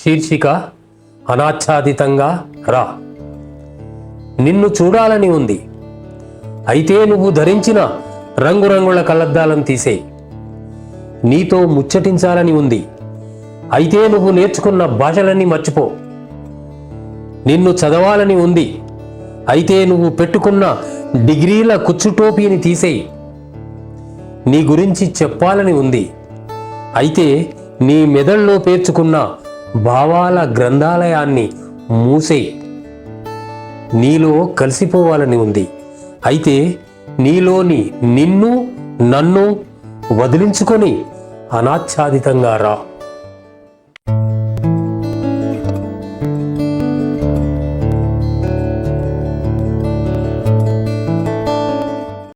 శీర్షిక అనాచ్ఛాదితంగా రా. నిన్ను చూడాలని ఉంది. అయితే నువ్వు ధరించిన రంగురంగుల కళ్ళద్దాలను తీసేయి నీతో ముచ్చటించాలని ఉంది. అయితే నువ్వు నేర్చుకున్న భాషలన్నీ మర్చిపో. నిన్ను చదవాలని ఉంది. అయితే నువ్వు పెట్టుకున్న డిగ్రీల కుచ్చుటోపీని తీసేయి నీ గురించి చెప్పాలని ఉంది. అయితే నీ మెదడులో పేర్చుకున్న భావాల గ్రంథాలయాన్ని మూసే. నీలో కలిసిపోవాలని ఉంది. అయితే నీలోని నిన్ను నన్ను వదిలించుకొని అనాచ్ఛాదితంగా రా.